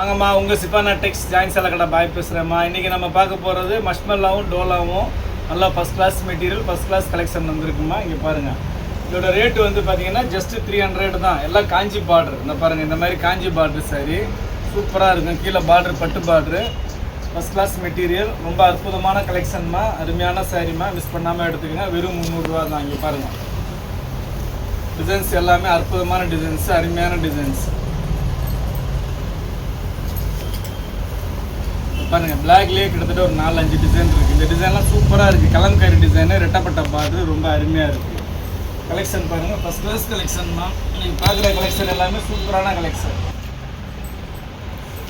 வாங்கம்மா உங்கள் சிப்பானா டெக்ஸ் ஜாயின் சேலை கடை பாய் பேசுகிறேம்மா இன்றைக்கி நம்ம பார்க்க போகிறது மஷ்மல்லாவும் டோலாவும் நல்லா first class material first class collection வந்திருக்குமா இங்கே பாருங்கள் இதோட ரேட்டு வந்து பார்த்தீங்கன்னா ஜஸ்ட்டு த்ரீ ஹண்ட்ரட் தான். எல்லாம் காஞ்சி பார்டர் இந்த பாருங்கள் இந்த மாதிரி காஞ்சி பார்டர் சாரி சூப்பராக இருக்கும். கீழே பார்டர் பட்டு பார்டரு ஃபஸ்ட் கிளாஸ் மெட்டீரியல் ரொம்ப அற்புதமான கலெக்ஷன்மா அருமையான சாரிம்மா மிஸ் பண்ணாமல் எடுத்துக்கங்க. வெறும் முந்நூறுரூவா தான். இங்கே பாருங்கள் டிசைன்ஸ் எல்லாமே அற்புதமான டிசைன்ஸ் அருமையான டிசைன்ஸ் பாருங்க பிளாக்லேயே கிட்டத்தட்ட ஒரு நாலு அஞ்சு டிசைன் இருக்குது இந்த டிசைன்லாம் சூப்பராக இருக்குது கலம்காரி டிசைனு ரெட்டப்பட்ட பாட்டு ரொம்ப அருமையாக இருக்குது கலெக்ஷன் பாருங்கள் ஃபஸ்ட் கிளாஸ் கலெக்ஷன் தான். நீங்கள் பார்க்குற கலெக்ஷன் எல்லாமே சூப்பரான கலெக்ஷன்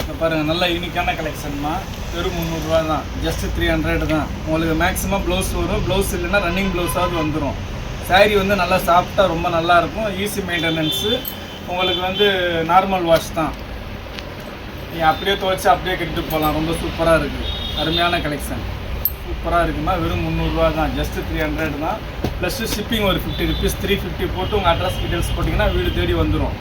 இப்போ பாருங்கள் நல்ல யூனிக்கான கலெக்ஷன்மா வெறும் முந்நூறுரூவா தான். ஜஸ்ட் த்ரீ ஹண்ட்ரட் தான். உங்களுக்கு மேக்ஸிமம் ப்ளவுஸ் வரும். ப்ளவுஸ் இல்லைன்னா ரன்னிங் ப்ளவுஸாவது வந்துடும் saree வந்து நல்லா சாஃப்டாக ரொம்ப நல்லாயிருக்கும் ஈஸி மெயின்டெனன்ஸு உங்களுக்கு வந்து நார்மல் வாஷ் தான். நீ அப்படியே துவைச்சு அப்படியே கட்டிட்டு போகலாம் ரொம்ப சூப்பராக இருக்குது அருமையான கலெக்ஷன் சூப்பராக இருக்குமா? வெறும் முந்நூறுரூவா தான். ஜஸ்ட் த்ரீ ஹண்ட்ரட் தான். ப்ளஸ் ஷிப்பிங் ஒரு ஃபிஃப்டி ருபீஸ் த்ரீ ஃபிஃப்டி போட்டு உங்கள் அட்ரஸ் டீட்டெயில்ஸ் போட்டிங்கன்னா வீடு தேடி வந்துடும்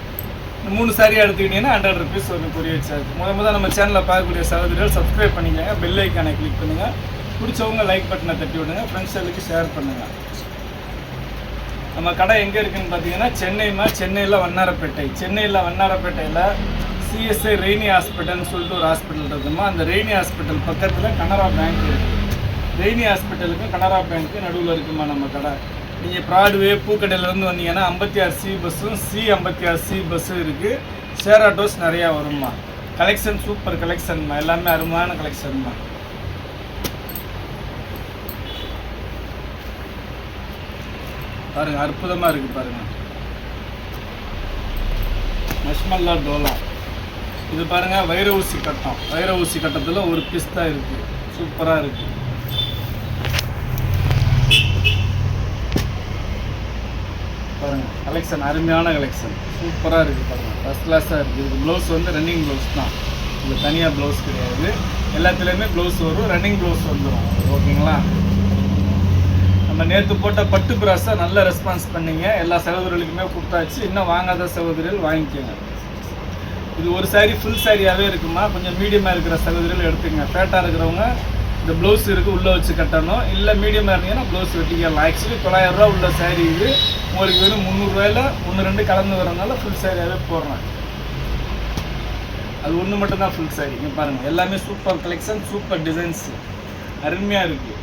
இந்த மூணு சாரியாக எடுத்துக்கிட்டிங்கன்னா ஹண்ட்ரட் ருபீஸ் ஒரு கொரியர் சார்ஜ் முத முதல் நம்ம சேனலில் பார்க்கக்கூடிய சகோதரிகள் சப்ஸ்கிரைப் பண்ணிக்கோங்க. பெல் ஐக்கானை கிளிக் பண்ணுங்கள் பிடிச்சவங்க லைக் பட்டனை தட்டி விடுங்க. ஃப்ரெண்ட்ஸ்களுக்கு ஷேர் பண்ணுங்கள் நம்ம கடை எங்கே இருக்குதுன்னு பார்த்தீங்கன்னா சென்னைமா சென்னையில் வண்ணாரப்பேட்டை. சென்னையில் வண்ணாரப்பேட்டையில் சிஎஸ்ஐ ரெய்னி ஹாஸ்பிட்டல்னு சொல்லிட்டு ஒரு ஹாஸ்பிட்டல் இருக்குமா அந்த ரெய்னி ஹாஸ்பிட்டல் பக்கத்தில் கனரா பேங்க் இருக்குது ரெய்னி ஹாஸ்பிட்டலுக்கும் கனரா பேங்க்கு நடுவில் இருக்குமா நம்ம கடை? நீங்கள் ப்ராட்வே பூக்கடையிலேருந்து வந்தீங்கன்னா ஐம்பத்தி ஆறு சி பஸ்ஸும் சி ஐம்பத்தி ஆறு சி பஸ்ஸும் இருக்குது ஷேர் ஆட்டோஸ் நிறையா வருமா கலெக்ஷன் சூப்பர் கலெக்ஷன்மா? எல்லாமே அருமையான கலெக்ஷன்மா. பாருங்க அற்புதமாக இருக்குது பாருங்க. மஷ்மல்லா டோலா. இது பாருங்க வைர ஊசி கட்டம். வைர ஊசி கட்டத்தில் ஒரு பீஸ் தான் இருக்கு. இருக்குது இருக்கு. பாருங்க கலெக்ஷன் அருமையான கலெக்ஷன் சூப்பராக இருக்குது பாருங்க. ஃபஸ்ட் கிளாஸாக இருக்குது இது ப்ளவுஸ் வந்து ரன்னிங் ப்ளவுஸ் தான். இது தனியாக ப்ளவுஸ் கிடையாது. எல்லாத்துலேயுமே ப்ளவுஸ் வரும். ரன்னிங் ப்ளவுஸ் வந்துடும் ஓகேங்களா? நம்ம நேற்று போட்ட பட்டு பிராஸை நல்ல ரெஸ்பான்ஸ் பண்ணிங்க. எல்லா சகோதரிகளுக்குமே கொடுத்தாச்சு. இன்னும் வாங்காத சகோதரிகள் வாங்கிக்கோங்க. இது ஒரு saree ஃபுல் சாரியாகவே இருக்குமா? கொஞ்சம் மீடியமாக இருக்கிற சகோதரிகள் எடுத்துங்க ஃபேட்டாக இருக்கிறவங்க இந்த ப்ளவுஸ் இருக்குது உள்ளே வச்சு கட்டணும். இல்லை மீடியமாக இருந்தீங்கன்னா ப்ளவுஸ் வெட்டிக்கலாம். ஆக்சுவலி தொள்ளாயிரரூவா உள்ள saree இது. உங்களுக்கு வெறும் முந்நூறுரூவாயில் ஒன்று ரெண்டு கலந்து வரனால ஃபுல் சாரியாகவே போடுறேன். அது ஒன்று மட்டும்தான் ஃபுல் சாரி இங்கே பாருங்கள் எல்லாமே சூப்பர் கலெக்ஷன் சூப்பர் டிசைன்ஸ் அருமையாக இருக்குது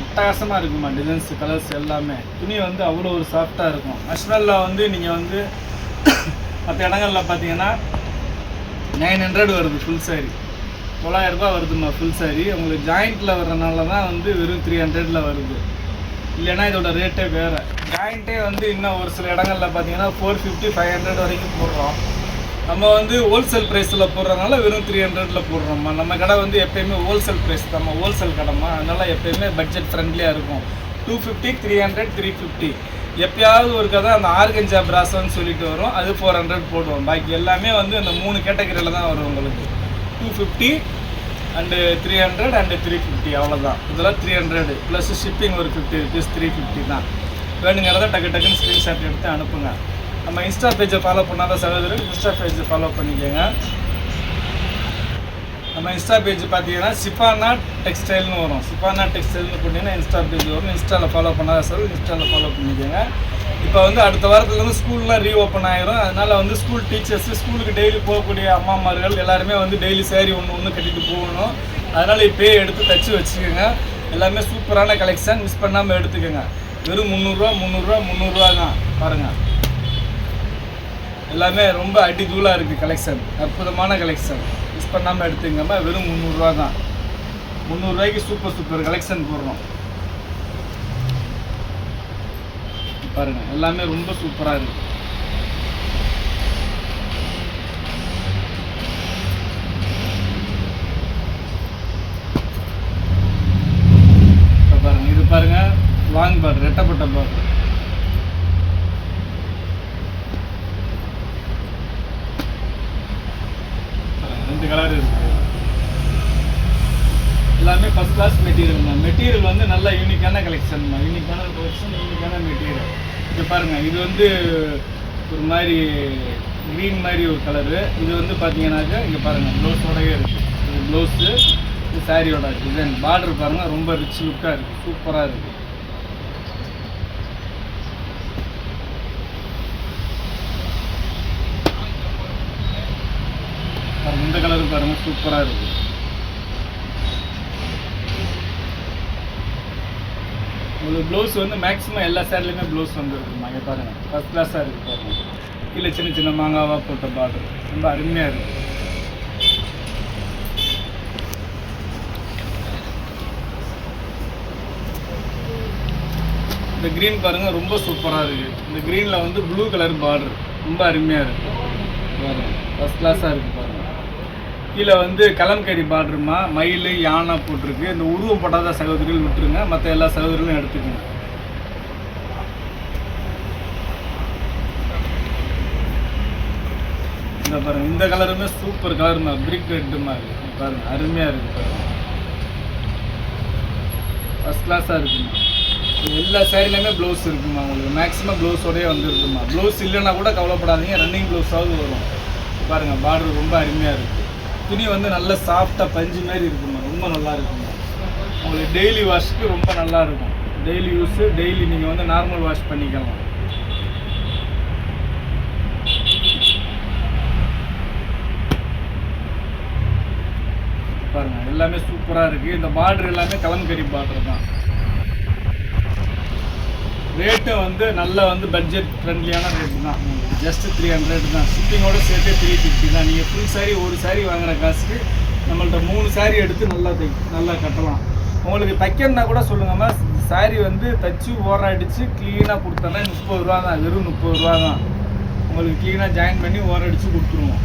அட்டகாசமாக இருக்குமா டிசைன்ஸ் கலர்ஸ் எல்லாமே? துணி வந்து அவ்வளோ ஒரு சாஃப்டாக இருக்கும். நஷ்னலில் வந்து நீங்கள் வந்து மற்ற இடங்களில் பார்த்தீங்கன்னா நைன் ஹண்ட்ரட் வருது ஃபுல் சாரி தொள்ளாயிரரூபா வருதுமா ஃபுல் சாரி உங்களுக்கு ஜாயிண்ட்டில் வர்றதுனால தான் வந்து வெறும் த்ரீ ஹண்ட்ரடில் வருது. இல்லைன்னா இதோட ரேட்டே வேறு. ஜாயிண்ட்டே வந்து இன்னும் ஒரு சில இடங்களில் பார்த்தீங்கன்னா ஃபோர் ஃபிஃப்டி ஃபைவ் ஹண்ட்ரட் வரைக்கும் போடுறோம். நம்ம வந்து ஹோல்சேல் ப்ரைஸில் போடுறதுனால வெறும் த்ரீ ஹண்ட்ரடில் போடுறோம்மா. நம்ம கடை வந்து எப்பயுமே ஹோல்சேல் ப்ரைஸ் தான் ஹோல்சேல் கடைமா அதனால் எப்போயுமே பட்ஜெட் ஃப்ரெண்ட்லியாக இருக்கும். Two fifty three hundred three fifty எப்பயாவது ஒரு கதை அந்த ஆர்கஞ்சா ஜாப்ராசன்னு சொல்லிட்டு வரும். அது ஃபோர் ஹண்ட்ரட் போடுவோம். பாக்கி எல்லாமே வந்து அந்த மூணு கேட்டகரியில் தான் வரும் உங்களுக்கு. Two fifty and three hundred and three fifty அவ்வளோதான் இதெல்லாம் த்ரீ ஹண்ட்ரட் ப்ளஸ் ஷிப்பிங் ஒரு ஃபிஃப்டி ருபீஸ் த்ரீ ஃபிஃப்டி தான். வேணுங்கிறத டக்கு டக்குன்னு ஸ்க்ரீன்ஷாட் எடுத்து அனுப்புங்க. நம்ம இன்ஸ்டா பேஜை ஃபாலோ பண்ணாத சகோதரர் இன்ஸ்டா பேஜை ஃபாலோ பண்ணிக்கோங்க. நம்ம இன்ஸ்டா பேஜ் பார்த்தீங்கன்னா சிப்பானா டெக்ஸ்டைல்னு வரும். சிப்பானா டெக்ஸ்டைல்னு போட்டிங்கன்னா இன்ஸ்டா பேஜ் வரும். இன்ஸ்டாவில் ஃபாலோ பண்ணாத சார் இன்ஸ்டாவில் ஃபாலோ பண்ணிக்கோங்க. இப்போ வந்து அடுத்த வாரத்துலேருந்து ஸ்கூல்லாம் ரீஓப்பன் ஆயிரும். அதனால் வந்து ஸ்கூல் டீச்சர்ஸ் ஸ்கூலுக்கு டெய்லி போகக்கூடிய அம்மாமார்கள் எல்லாருமே வந்து டெய்லி சேரீ ஒன்று ஒன்று கட்டிட்டு போகணும். அதனால் இப்போயே எடுத்து தச்சு வச்சுக்கோங்க. எல்லாமே சூப்பரான கலெக்ஷன் மிஸ் பண்ணாமல் எடுத்துக்கோங்க. வெறும் முந்நூறுரூவா முந்நூறுரூவா முந்நூறுரூவா தான். பாருங்கள் எல்லாமே ரொம்ப அடி தூளாக இருக்குது கலெக்ஷன் அற்புதமான கலெக்ஷன் மிஸ் பண்ணாமல் எடுத்துங்கம்மா வெறும் முந்நூறுரூவா தான். முந்நூறுரூவாய்க்கு சூப்பர் சூப்பர் கலெக்ஷன் போடுறோம். பாருங்கள் எல்லாமே ரொம்ப சூப்பராக இருக்குது இப்போ பாருங்க இது பாருங்க லாங் பார்டர் ரெட்டப்பட்ட பார்டர் ரெண்டு கலர் இருக்குது எல்லாமே ஃபஸ்ட் கிளாஸ் மெட்டீரியல் தான். மெட்டீரியல் வந்து நல்ல யூனிக்கான கலெக்ஷன் தான். யூனிக்கான கலெக்ஷன் யூனிக்கான மெட்டீரியல் இது பாருங்கள் இது வந்து ஒரு மாதிரி க்ரீன் மாதிரி ஒரு கலரு இது வந்து பார்த்தீங்கன்னாக்கா இங்கே பாருங்கள் ப்ளவுஸோடவே இருக்குது இது ப்ளவுஸு இது சாரியோட டிசைன் பார்டர் பாருங்கள் ரொம்ப ரிச் லுக்காக இருக்குது சூப்பராக இருக்குது இந்த கலரும் பாருங்க சூப்பராக இருக்கு. உங்களுக்கு ப்ளவுஸ் வந்து மேக்ஸிமம் எல்லா சேரீலையுமே ப்ளவுஸ் வந்துருக்குமா? இங்கே பாருங்கள் ஃபஸ்ட் கிளாஸாக இருக்குது பாருங்க. கீழே சின்ன சின்ன மாங்காவாக போட்ட பார்டர் ரொம்ப அருமையாக இருக்குது இந்த க்ரீன் பாருங்கள் ரொம்ப சூப்பராக இருக்குது இந்த க்ரீனில் வந்து ப்ளூ கலர் பார்டர் ரொம்ப அருமையாக இருக்குது பாருங்கள் ஃபஸ்ட் கிளாஸாக இருக்குது கீழே வந்து கலம்கரி பார்டருமா மயில் யானை போட்டிருக்கு. இந்த உருவம் போடாத சகோதரிகள் விட்டுருங்க. மற்ற எல்லா சகோதரிகளும் எடுத்துக்கோங்க. இந்த பாருங்க இந்த கலருமே சூப்பர் கலருமா பிரிக் ரெட்டுமா இருக்கு பாருங்க அருமையாக இருக்கு பாருங்க. ஃபஸ்ட் கிளாஸாக இருக்குமா? எல்லா சேரீலையுமே ப்ளவுஸ் இருக்குமா உங்களுக்கு? மேக்ஸிமம் ப்ளவுஸோடய வந்துருக்குமா? ப்ளவுஸ் இல்லைன்னா கூட கவலைப்படாதீங்க. ரன்னிங் ப்ளவுஸாவது வரும். பாருங்கள் பார்டர் ரொம்ப அருமையாக இருக்குது துணி வந்து நல்ல சாஃப்டாக பஞ்சு மாதிரி இருக்குமா ரொம்ப நல்லா இருக்கும் உங்களுக்கு டெய்லி வாஷ்க்கு ரொம்ப நல்லா இருக்கும். டெய்லி யூஸு டெய்லி நீங்கள் வந்து நார்மல் வாஷ் பண்ணிக்கலாம். பாருங்க எல்லாமே சூப்பராக இருக்குது இந்த பார்டர் எல்லாமே கலங்கரி பார்டர் தான். ரேட்டு வந்து நல்ல வந்து பட்ஜெட் ஃப்ரெண்ட்லியான ரேட்டு தான். ஜஸ்ட் த்ரீ ஹண்ட்ரட் தான். ஷிப்பிங்கோட சேர்த்து த்ரீ ஃபிஃப்டி தான். நீங்கள் ஃபுல் சாரி ஒரு சாரி வாங்குற காசுக்கு நம்மள்ட்ட மூணு சாரி எடுத்து நல்லா தை நல்லா கட்டலாம். உங்களுக்கு தைக்கணுன்னா கூட சொல்லுங்கம்மா சாரி வந்து தச்சு ஓரடிச்சு க்ளீனாக கொடுத்தோன்னா முப்பது ரூபா தான். வெறும் முப்பது ரூபா தான். உங்களுக்கு க்ளீனாக ஜாயின் பண்ணி ஓரம் அடித்து கொடுத்துருவோம்.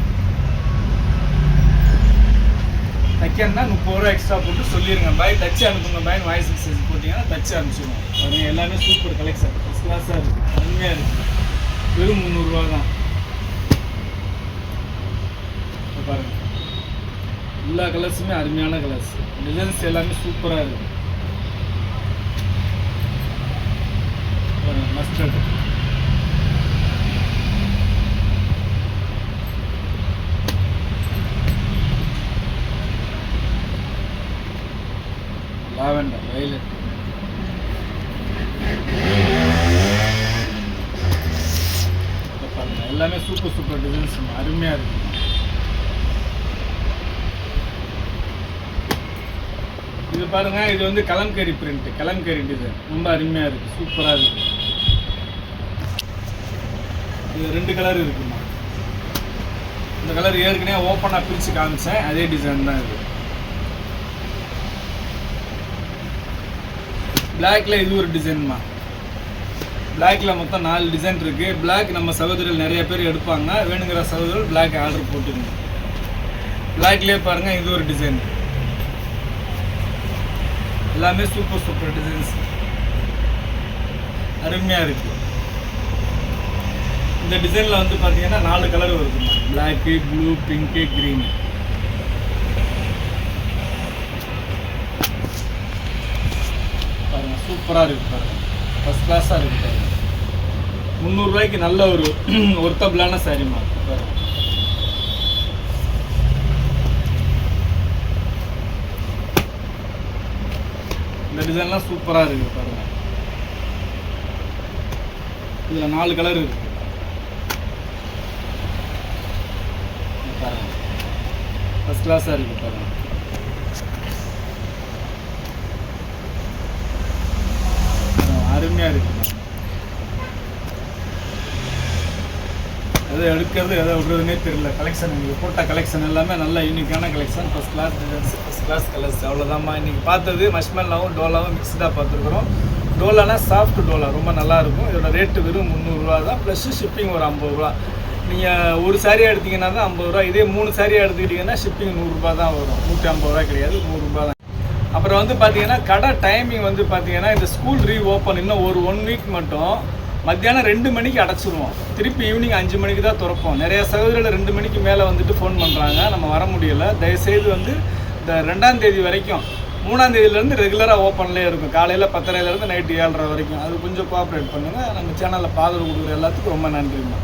தைக்கணும்னா முப்பது ரூபா எக்ஸ்ட்ரா போட்டு சொல்லிடுங்க பாய் தச்சு அனுப்புங்க. பாய் வாய்ஸ் மெசேஜ் போட்டிங்கன்னா தச்சு அனுப்பிச்சிடுவோம் அது எல்லாமே சூப்பர் கலெக்ஷன் ஃபஸ்ட் கிளாஸாக இருக்குது அருமையாக இருக்குது வெறும் முந்நூறுரூவா தான். பாருங்கள் பாருங்க. எல்லா கலர்ஸுமே அருமையான கலர்ஸ் டிசைன்ஸ் எல்லாமே சூப்பராக இருக்குது மஸ்டர்டு லாவெண்டர் வயலட் பாருங்க எல்லாமே சூப்பர் சூப்பர் டிசைன்ஸ் அருமையாக இருக்கு இது பாருங்க இது வந்து கலம்கரி பிரிண்ட் கலம்கரி டிசைன் ரொம்ப அருமையாக இருக்கு சூப்பராக இருக்கு. இது ரெண்டு கலர் இருக்குமா? இந்த கலர் ஏற்கனவே ஓப்பனாக பிரித்து காமிச்சேன் அதே டிசைன் தான் இது. பிளாக்ல இது ஒரு டிசைன்மா பிளாக்ல மொத்தம் நாலு டிசைன் இருக்கு. பிளாக் நம்ம சகோதரர்கள் நிறைய பேர் எடுப்பாங்க. வேணுங்கிற சகோதரர்கள் பிளாக் ஆர்டர் போட்டுருங்க பிளாக்லேயே பாருங்க இது ஒரு டிசைன் எல்லாமே சூப்பர் சூப்பர் டிசைன்ஸ் அருமையாக இருக்கு. இந்த டிசைனில் வந்து பார்த்தீங்கன்னா நாலு கலர் வருதுமா பிளாக்கு ப்ளூ பிங்க்கு க்ரீன் பாருங்கள் சூப்பராக இருக்குது பாருங்கள் ஃபஸ்ட் கிளாஸாக இருக்குது பாருங்கள் முந்நூறுரூவாய்க்கு நல்ல ஒரு ஒர்த்தபிளான சாரிமா பாருங்கள் இந்த டிசைன்லாம் சூப்பராக இருக்குது பாருங்க. இதில் நாலு கலர் இருக்கு. பாருங்கள் பாருங்க. ஃபஸ்ட் கிளாஸாக இருக்குது பாருங்க. அருமையாக இருக்குது எதை எடுக்கிறது எதை விடுறதுனே தெரியல. கலெக்ஷன் இன்றைக்கி போட்ட கலெக்ஷன் எல்லாமே நல்ல யூனிக்கான collection first class designs first class colours அவ்வளோதாம்மா இன்றைக்கி பார்த்தது மஷ்மெல்லாவும் டோலாவும் மிக்ஸ்டாக பார்த்துருக்குறோம். டோலானா சாஃப்ட் டோலா ரொம்ப நல்லாயிருக்கும் இதோட ரேட்டு வெறும் முந்நூறுரூவா தான். ப்ளஸ் ஷிப்பிங் ஒரு ஐம்பது ரூபா. நீங்கள் ஒரு சாரியாக எடுத்தீங்கன்னா தான் ஐம்பது ரூபா. இதே மூணு சாரியாக எடுத்துக்கிட்டிங்கன்னா ஷிப்பிங் நூறுரூபா தான் வரும். நூற்றி ஐம்பது ரூபா கிடையாது நூறுரூபா தான். அப்புறம் வந்து பார்த்தீங்கன்னா கடை டைமிங் வந்து பார்த்தீங்கன்னா இந்த ஸ்கூல் ரீ ஓப்பன் இன்னும் ஒரு ஒன் வீக் மட்டும். மத்தியானம் ரெண்டு மணிக்கு அடைச்சிருவோம். திருப்பி ஈவினிங் அஞ்சு மணிக்கு தான் திறப்போம். நிறைய சகோதரர்கள் ரெண்டு மணிக்கு மேலே வந்துட்டு ஃபோன் பண்ணுறாங்க நம்ம வர முடியலை. தயவுசெய்து வந்து இந்த ரெண்டாம் தேதி வரைக்கும் மூணாம் தேதியிலேருந்து ரெகுலராக ஓப்பன்லேயே இருக்கும். காலையில் பத்தரையிலேருந்து நைட்டு ஏழரை வரைக்கும். அது கொஞ்சம் கோஆப்ரேட் பண்ணுங்கள் நம்ம சேனலில் பாதரவு கொடுக்குற எல்லாத்துக்கும் ரொம்ப நன்றிம்மா.